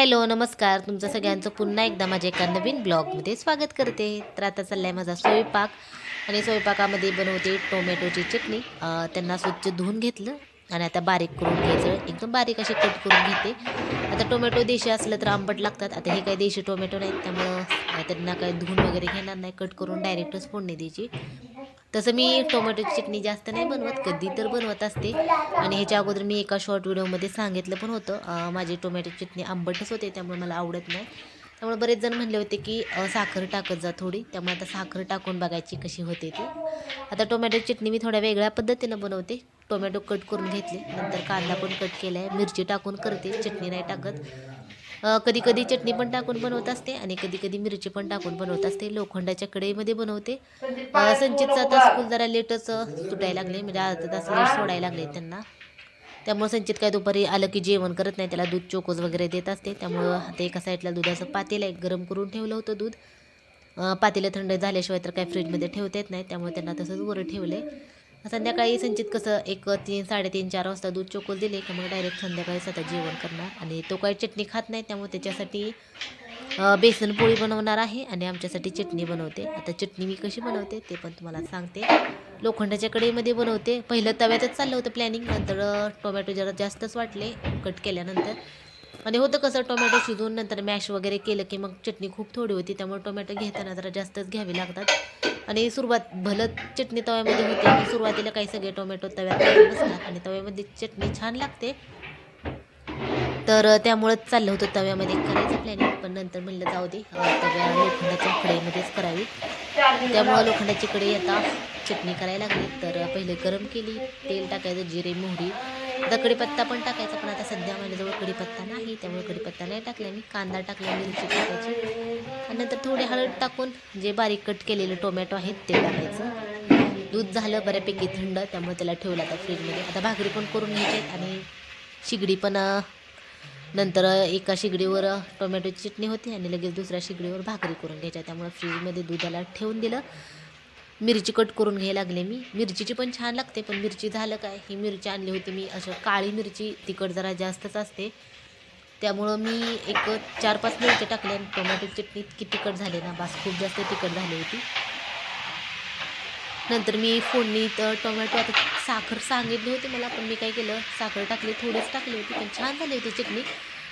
Hello नमस्कार. तुमचं सगळ्यांचं पुन्हा एकदा माझ्या एका नवीन ब्लॉगमध्ये स्वागत करते. तर आता चालला आहे माझा स्वयंपाक आणि स्वयंपाकामध्ये बनवते टोमॅटोची चटणी. त्यांना स्वच्छ धुवून घेतलं आणि आता बारीक करून घ्यायचं. एकदम बारीक असे कट करून घेते. आता टोमॅटो देशी असलं तर आंबट लागतात. आता हे काही देशी टोमॅटो नाहीत त्यामुळं त्यांना काही धुवून वगैरे घेणार नाही. कट करून डायरेक्टच फोडणी द्यायची. तसं मी टोमॅटोची चटणी जास्त नाही बनवत कधी तर बनवत असते. आणि ह्याच्या अगोदर मी एका शॉर्ट व्हिडिओमध्ये सांगितलं पण होतं माझी टोमॅटोची चटणी आंबटच होते त्यामुळे मला आवडत नाही. त्यामुळे बरेच जण म्हणले होते की साखर टाकत जा थोडी. त्यामुळे आता साखर टाकून बघायची कशी होते ती. आता टोमॅटोची चटणी मी थोड्या वेगळ्या पद्धतीनं बनवते. टोमॅटो कट करून घेतले नंतर कांदा पण कट केला आहे मिरची टाकून करते चटणी नाही टाकत. कधी कधी चटणी पण टाकून बनवत असते आणि कधी कधी मिरची पण टाकून बनवत असते. लोखंडाच्या कढईमध्ये बनवते. संचितचा संचितचं आता स्कूल जरा लेटच अ, सुटायला लागले. म्हणजे अर्धा तास लेट सोडायला लागले त्यांना. त्यामुळे संचित काय दुपारी आलं की जेवण करत नाही. त्याला दूध चोकोज वगैरे देत असते. त्यामुळं आता एका साईडला दुधाचं पातेलं एक गरम करून ठेवलं होतं दूध. पातेलं थंड झाल्याशिवाय तर काय फ्रीजमध्ये ठेवता येत नाही. त्यामुळे त्यांना तसंच वर आहे संध्याकाळी संचित कसं एक तीन साडेतीन चार वाजता दूध चोकोल दिले का मग डायरेक्ट संध्याकाळी स्वतः जेवण करणार. आणि तो काही चटणी खात नाही त्यामुळे त्याच्यासाठी बेसन पोळी बनवणार आहे आणि आमच्यासाठी चटणी बनवते. आता चटणी मी कशी बनवते ते पण तुम्हाला सांगते. लोखंडाच्या कढईमध्ये बनवते. पहिलं तव्यातच चाललं होतं प्लॅनिंग नंतर टोमॅटो जरा जास्तच वाटले कट केल्यानंतर. आणि होतं कसं टोमॅटो शिजवून नंतर मॅश वगैरे केलं की मग चटणी खूप थोडी होती त्यामुळे टोमॅटो घेताना जरा जास्तच घ्यावी लागतात. आणि सुरुवात भलं चटणी तव्यामध्ये होते पण सुरुवातीला काही सगळे टोमॅटो तव्यात बसतात आणि तव्यामध्ये चटणी छान लागते. तर त्यामुळं चाललं होतं तव्यामध्ये करायचं प्लॅनिंग पण नंतर म्हणलं जाऊ दे तव्या लोखंडाच्या कढईमध्येच करावी. त्यामुळं लोखंडाची कढई आता चटणी करायला लागली. तर पहिले गरम केली तेल टाकायचं जिरे मोहरी आता कढीपत्ता पण टाकायचा पण आता सध्या माझ्याजवळ कढीपत्ता नाही त्यामुळे कढीपत्ता नाही टाकला मी. कांदा टाकला मिरची टाकायची. आणि नंतर थोडी हळद टाकून जे बारीक कट केलेले टोमॅटो आहेत ते टाकायचं. दूध झालं बऱ्यापैकी थंड त्यामुळे त्याला ठेवलं आता फ्रीजमध्ये. आता भाकरी पण करून घ्यायची आणि शिगडी पण नंतर एका शिगडीवर टोमॅटोची चटणी होती आणि लगेच दुसऱ्या शिगडीवर भाकरी करून घ्यायच्या. त्यामुळे फ्रीजमध्ये दुधाला ठेवून दिलं. मिरची कट करून घ्यायला लागले मी. मिरचीची पण छान लागते पण मिरची झालं काय? ही मिरची आणली होती मी. असं काळी मिरची तिखट जरा जास्तच असते. त्यामुळं मी एक चार पाच मिरच्या टाकल्या आणि टोमॅटो चटणी इतकी तिखट झाली ना बास खूप जास्त तिखट झाली होती. नंतर मी फोडणीत टोमॅटो आता साखर सांगितली होती मला पण मी काय केलं? साखर टाकली थोडीच टाकली होती पण छान झाली होती चटणी.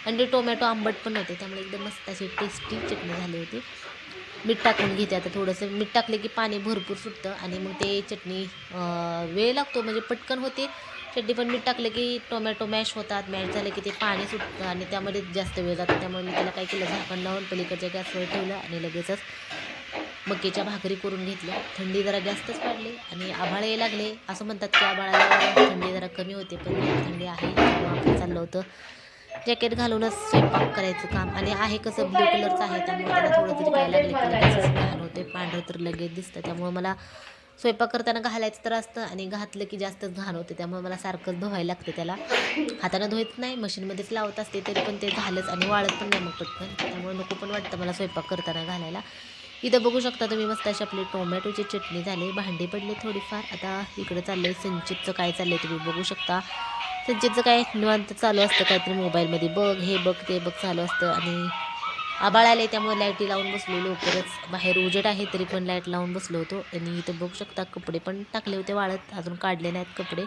आणि ते टोमॅटो आंबट पण होते त्यामुळे एकदम मस्त अशी टेस्टी चटणी झाली होती. मीठ टाकून घेते आता थोडंसं. मीठ टाकले की पाणी भरपूर सुटतं आणि मग ते चटणी वेळ लागतो म्हणजे पटकन होते. चटणी पण मीठ टाकलं की टोमॅटो मॅश होतात मॅश झालं की ते पाणी सुटतं आणि त्यामध्ये जास्त वेळ जातो. त्यामुळे मी त्याला काय केलं झाकण लावून पलीकडच्या गॅसवर ठेवलं आणि लगेचच मक्याच्या भाकरी करून घेतल्या. थंडी जरा जास्तच वाढली आणि आभाळ यायला लागले. असं म्हणतात की आभाळाला थंडी जरा कमी होते पण थंडी आहे. चाललं होतं. जॅकेट घालूनच स्वयंपाक करायचं काम. आणि आहे कसं ब्ल्यू कलरचं आहे त्यामुळे त्याला थोडं जरी काय लागले की घाण होते पांढरं तर लगेच दिसतं. त्यामुळे मला स्वयंपाक करताना घालायचं तर असतं आणि घातलं की जास्तच घाण होते. त्यामुळे मला सारखंच धुवायला लागतं त्याला. हातानं धुवत नाही मशीनमध्येच लावत असते तरी पण ते झालंच आणि वाळत पण नाही मग पटकन. त्यामुळे नको पण वाटतं मला स्वयंपाक करताना घालायला. इथं बघू शकता तुम्ही मस्त अशी आपली टोमॅटोची चटणी झाली. भांडी पडली थोडीफार. आता इकडं चाललंय संचितचं काय चाललंय तुम्ही बघू शकता. त्यांच्याचं काय निवांत चालू असतं काहीतरी मोबाईलमध्ये. बघ हे बघ ते बघ चालू असतं आणि आबाळ आले त्यामुळे लाईटी लावून बसलो लवकरच बाहेर उजेड आहे तरी पण लाइट लावून बसलो होतो. आणि इथं बघू शकता कपडे पण टाकले होते वाळत. अजून काढले नाहीत कपडे.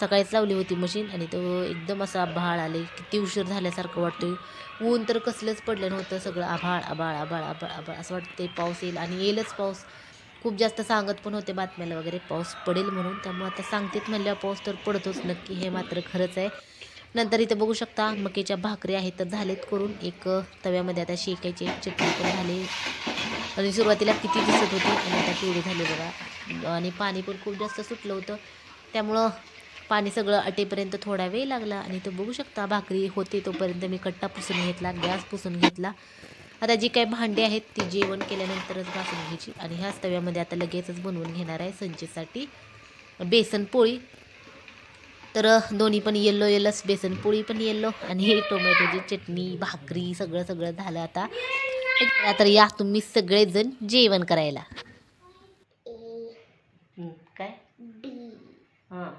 सकाळीच लावली होती मशीन आणि तो एकदम असा आभाळ आले किती उशीर झाल्यासारखं वाटतोय. ऊन तर कसलंच पडलं नव्हतं सगळं. आभाळ आभाळ आभाळ आभाळ आभाळ असं वाटते पाऊस येईल आणि येईलच पाऊस. खूप जास्त सांगत पण होते बातम्याला वगैरे. पाऊस पडेल म्हणून. त्यामुळे आता सांगतेत म्हणल्यावर पाऊस तर पडतोच नक्की. हे मात्र खरंच आहे. नंतर इथं बघू शकता मकेच्या भाकरी आहेत तर झालेत करून. एक तव्यामध्ये आता शेकायचे चटणी पण झाले. आणि सुरुवातीला किती दिसत होती आणि आता केवढी झाली बघा. आणि पाणी पण खूप जास्त सुटलं होतं. त्यामुळं पाणी सगळं अटेपर्यंत थोडा वेळ लागला. आणि तो बघू शकता भाकरी होते तोपर्यंत मी कट्टा पुसून घेतला गॅस पुसून घेतला. आता जी काही भांडी आहेत ती जेवण केल्यानंतरच घासून घ्यायची. आणि ह्याच तव्यामध्ये आता लगेचच बनवून घेणार आहे संचेसाठी बेसन पोळी. तर दोन्ही पण येल्लो येल्लोच बेसन पोळी पण येल्लो आणि टोमॅटोची चटणी भाकरी सगळं सगळं झालं आता. तर या तुम्ही सगळेजण जेवण करायला. काय? हां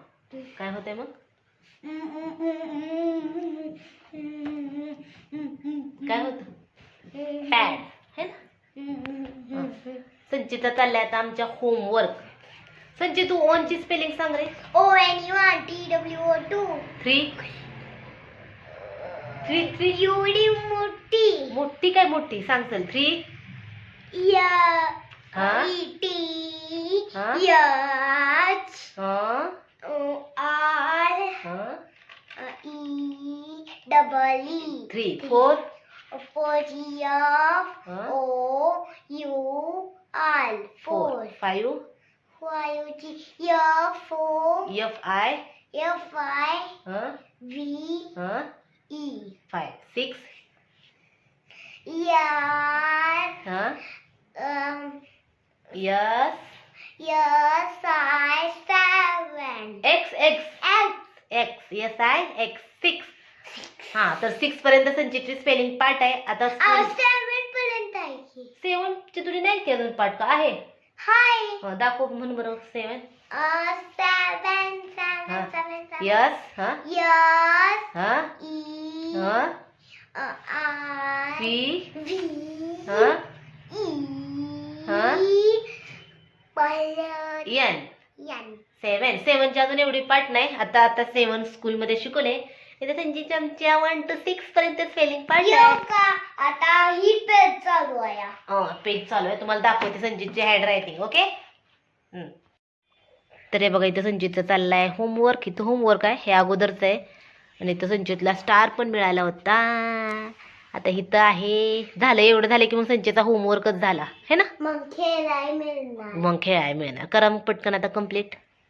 काय होतंय मग काय होतं पॅड है ना संचिता चालल्या आता आमच्या होमवर्क संचित तू ओनची स्पेलिंग सांग रे. O N U R T W O two. Three three three एवढी मोठी मोठी काय मोठी सांग चल. थ्री या हा? E हा? हा? हा? E double E. Three four हा? O U R four four five Y G F O F I F I हा V हा E फाय सिक्स R हा um yes Yes, I seven. X X X. X yes I X six हा तर six पर्यंत संचितची spelling पाठ आहे आता ची तुझी नाही की अजून पाठ का आहे Hi. हा, दाखव म्हणून बरं सेवन seven, हा. seven, seven. यस हा Yes. हा E. हा. हा E. हा. परत एन N. सेवन सेवनची अजून एवढी पाठ नाही आता आता सेवन स्कूलमध्ये शिकवले इथे संजीच्या आमच्या वन टू सिक्स पर्यंत स्पेलिंग पाठ का? आता ही पेज चालू आहे. पेज चालू आहे. तुम्हाला दाखवते संजीतची हँड रायटिंग ओके तर हे बघा इथं संजीतचं चाललं आहे होमवर्क इथं होमवर्क आहे. हे अगोदरचं आहे. आणि इथं संचितला स्टार पण मिळाला होता. आता इथं आहे. झालं एवढं झालं की मग संचितचा होमवर्कच झाला. है ना? मग खेळाय मिळणार. मग खेळाय मिळणार. करा मग पटकन आता कंप्लीट